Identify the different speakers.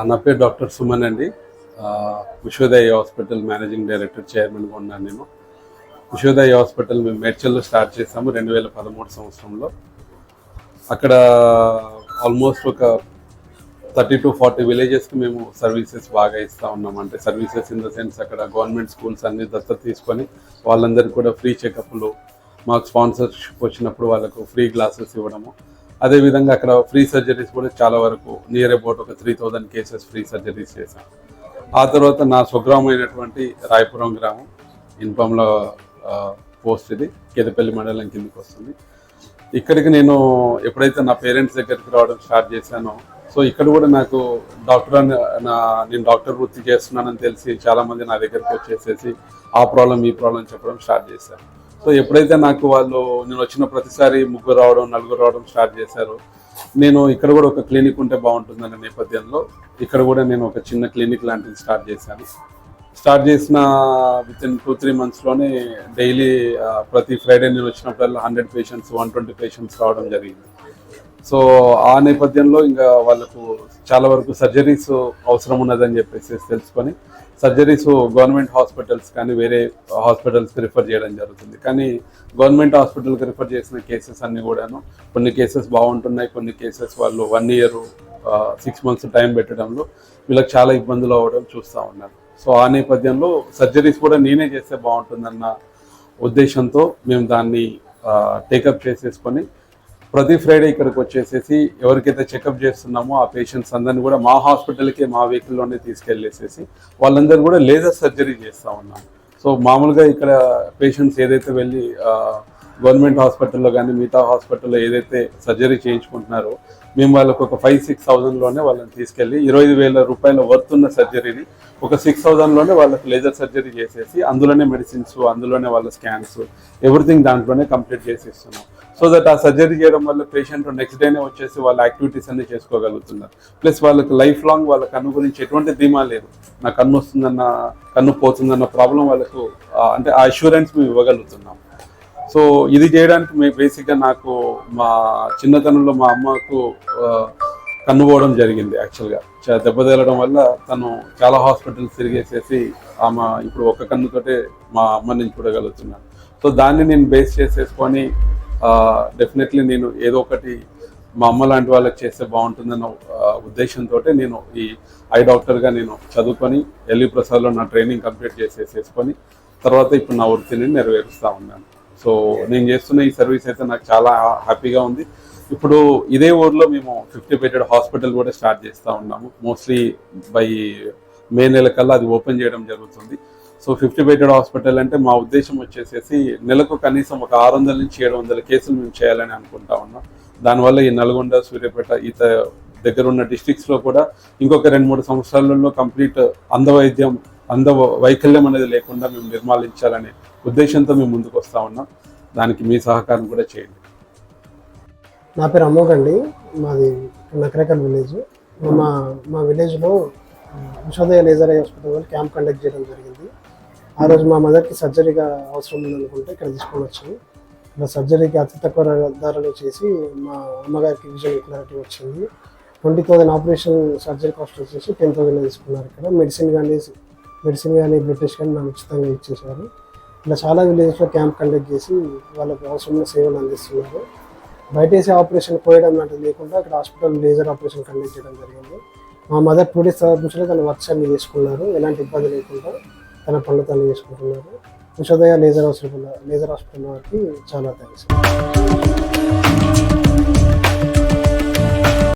Speaker 1: నా పేరు డాక్టర్ సుమన్ అండి. ఆ, విశ్వోదయ హాస్పిటల్ మేనేజింగ్ డైరెక్టర్ చైర్మన్గా ఉన్నాను నేను. విశ్వోదయ హాస్పిటల్ మేము మేడ్చల్లో స్టార్ట్ చేసాము రెండు వేల పదమూడు సంవత్సరంలో. అక్కడ ఆల్మోస్ట్ ఒక థర్టీ టు ఫార్టీ విలేజెస్కి మేము సర్వీసెస్ బాగా ఇస్తూ ఉన్నాం. అంటే సర్వీసెస్ ఇన్ ద సెన్స్ అక్కడ గవర్నమెంట్ స్కూల్స్ అన్ని దత్తత తీసుకొని వాళ్ళందరికీ కూడా ఫ్రీ చెకప్లు మాకు స్పాన్సర్షిప్ వచ్చినప్పుడు వాళ్ళకు ఫ్రీ గ్లాసెస్ ఇవ్వడము అదేవిధంగా అక్కడ ఫ్రీ సర్జరీస్ కూడా చాలా వరకు నియర్ అబౌట్ ఒక three thousand cases free surgeries చేశాం. ఆ తర్వాత నా స్వగ్రామం అయినటువంటి రాయపురం గ్రామం ఇన్పంలో పోస్ట్ ఇది కేదపల్లి మండలం కిందకి వస్తుంది. ఇక్కడికి నేను ఎప్పుడైతే నా పేరెంట్స్ దగ్గరికి రావడం స్టార్ట్ చేశానో సో ఇక్కడ కూడా నాకు డాక్టర్ నా నేను డాక్టర్ వృత్తి చేస్తున్నానని తెలిసి చాలామంది నా దగ్గరికి వచ్చేసేసి ఆ ప్రాబ్లం ఈ ప్రాబ్లం చెప్పడం స్టార్ట్ చేశాను సో ఎప్పుడైతే నాకు వాళ్ళు నేను వచ్చిన ప్రతిసారి ముగ్గురు రావడం నలుగురు రావడం స్టార్ట్ చేశారు నేను ఇక్కడ కూడా ఒక క్లినిక్ ఉంటే బాగుంటుందనే నేపథ్యంలో ఇక్కడ కూడా నేను ఒక చిన్న క్లినిక్ లాంటిది స్టార్ట్ చేశాను. స్టార్ట్ చేసిన విత్ ఇన్ టూ త్రీ మంత్స్లోనే డైలీ ప్రతి ఫ్రైడే నేను వచ్చినప్పుడల్లా hundred patients one twenty patients రావడం జరిగింది. సో ఆ నేపథ్యంలో ఇంకా వాళ్ళకు చాలా వరకు సర్జరీస్ అవసరం ఉన్నదని చెప్పేసి తెలుసుకొని సర్జరీస్ గవర్నమెంట్ హాస్పిటల్స్ కానీ వేరే హాస్పిటల్స్కి రిఫర్ చేయడం జరుగుతుంది. కానీ గవర్నమెంట్ హాస్పిటల్కి రిఫర్ చేసిన కేసెస్ అన్నీ కూడాను కొన్ని కేసెస్ బాగుంటున్నాయి కొన్ని కేసెస్ వాళ్ళు one year six months time పెట్టడంలో వీళ్ళకి చాలా ఇబ్బందులు అవ్వడం చూస్తూ ఉన్నారు. సో ఆ నేపథ్యంలో సర్జరీస్ కూడా నేనే చేస్తే బాగుంటుందన్న ఉద్దేశంతో మేము దాన్ని టేకప్ చేసేసుకొని ప్రతి ఫ్రైడే ఇక్కడికి వచ్చేసేసి ఎవరికైతే చెకప్ చేస్తున్నామో ఆ పేషెంట్స్ అందరిని కూడా మా హాస్పిటల్కే మా వెహికల్లోనే తీసుకెళ్ళేసేసి వాళ్ళందరూ కూడా లేజర్ సర్జరీ చేస్తూ ఉన్నాం సో మామూలుగా ఇక్కడ పేషెంట్స్ ఏదైతే వెళ్ళి గవర్నమెంట్ హాస్పిటల్లో కానీ మిగతా హాస్పిటల్లో ఏదైతే సర్జరీ చేయించుకుంటున్నారో మేము వాళ్ళకు ఒక ఫైవ్ సిక్స్ థౌజండ్లోనే వాళ్ళని తీసుకెళ్ళి ఇరవై వేల రూపాయల వర్త్ ఉన్న సర్జరీని ఒక సిక్స్ థౌజండ్లోనే వాళ్ళకి లేజర్ సర్జరీ చేసేసి అందులోనే మెడిసిన్స్ అందులోనే వాళ్ళ స్కాన్స్ ఎవ్రీథింగ్ దాంట్లోనే కంప్లీట్ చేసి ఇస్తున్నాం సో దట్ ఆ సర్జరీ చేయడం వల్ల పేషెంట్ నెక్స్ట్ డేనే వచ్చేసి వాళ్ళ యాక్టివిటీస్ అన్ని చేసుకోగలుగుతున్నారు. ప్లస్ వాళ్ళకి లైఫ్ లాంగ్ వాళ్ళ కన్ను గురించి ఎటువంటి ధీమా లేదు. నా కన్ను వస్తుందన్న కన్ను పోతుందన్న ప్రాబ్లం వాళ్ళకు అంటే ఆ అష్యూరెన్స్ మేము ఇవ్వగలుగుతున్నాం. సో ఇది చేయడానికి మే బేసిక్గా నాకు మా చిన్నతనంలో మా అమ్మకు కన్నుపోవడం కన్ను పోవడం జరిగింది యాక్చువల్గా చా- దెబ్బ తగలడం వల్ల తను చాలా హాస్పిటల్స్ తిరిగేసేసి ఆమె ఇప్పుడు ఒక్క కన్నుతోటే మా అమ్మ నేను చూడగలుగుతున్నాను. సో దాన్ని నేను బేస్ చేసేసుకొని డెఫినెట్లీ నేను ఏదో ఒకటి మా అమ్మ లాంటి వాళ్ళకి చేస్తే బాగుంటుందన్న ఉద్దేశంతో నేను ఈ ఐ డాక్టర్గా నేను చదువుకొని ఎల్వి ప్రసాద్లో నా ట్రైనింగ్ కంప్లీట్ చేసేసేసుకొని తర్వాత ఇప్పుడు నా వృత్తిని నెరవేరుస్తూ ఉన్నాను. సో నేను చేస్తున్న ఈ సర్వీస్ అయితే నాకు చాలా హ్యాపీగా ఉంది. ఇప్పుడు ఇదే ఊర్లో మేము ఫిఫ్టీ బెడెడ్ హాస్పిటల్ కూడా స్టార్ట్ చేస్తూ ఉన్నాము. మోస్ట్లీ బై మే నెల కల్లా అది ఓపెన్ చేయడం జరుగుతుంది. సో ఫిఫ్టీ బెడెడ్ హాస్పిటల్ అంటే మా ఉద్దేశం వచ్చేసేసి నెలకు కనీసం ఒక ఆరు వందల నుంచి ఏడు వందల కేసులు మేము చేయాలని అనుకుంటా ఉన్నాం. దానివల్ల ఈ నల్గొండ సూర్యాపేట ఈత దగ్గర ఉన్న డిస్ట్రిక్ట్స్లో కూడా ఇంకొక రెండు మూడు సంవత్సరాలలో కంప్లీట్ అందవైద్యం అంద వైకల్యం అనేది లేకుండా మేము నిర్మాలించాలనే ఉద్దేశంతో మేము ముందుకు వస్తా ఉన్నాం. దానికి మీ సహకారం కూడా చేయండి.
Speaker 2: నా పేరు అమోఘ్ అండి. మాది నకరేకల్ విలేజ్. మా మా విలేజ్లో Vishwodaya laser hospital camp conduct చేయడం జరిగింది. ఆ రోజు మా మదర్కి సర్జరీగా అవసరం ఉందనుకుంటే ఇక్కడ తీసుకొని వచ్చాము ఇలా సర్జరీకి అతి తక్కువ ధరలో చేసి మా అమ్మగారికి విజువల్ క్లారిటీ వచ్చింది. Twenty thousand operation surgery cost వచ్చేసి టెన్ థౌసండ్ తీసుకున్నారు ఇక్కడ. మెడిసిన్ కానీ మెడిసిన్ కానీ బ్లడ్ టెస్ట్ కానీ నాకు ఉచితంగా ఇచ్చేసారు ఇలా చాలా విలేజెస్లో క్యాంప్ కండక్ట్ చేసి వాళ్ళకి అవసరమైన సేవలు అందిస్తున్నారు. బయట వేసే ఆపరేషన్ కోయడం లాంటిది లేకుండా ఇక్కడ హాస్పిటల్ లేజర్ ఆపరేషన్ కండక్ట్ చేయడం జరిగింది. మా మదర్ టూ డేస్ తర్వాత నుంచి తన వర్క్ అన్ని చేసుకున్నారు. ఎలాంటి ఇబ్బంది లేకుండా తన పనులు తను చేసుకుంటున్నారు. Vishwodaya laser hospital laser hospital వారికి చాలా థ్యాంక్స్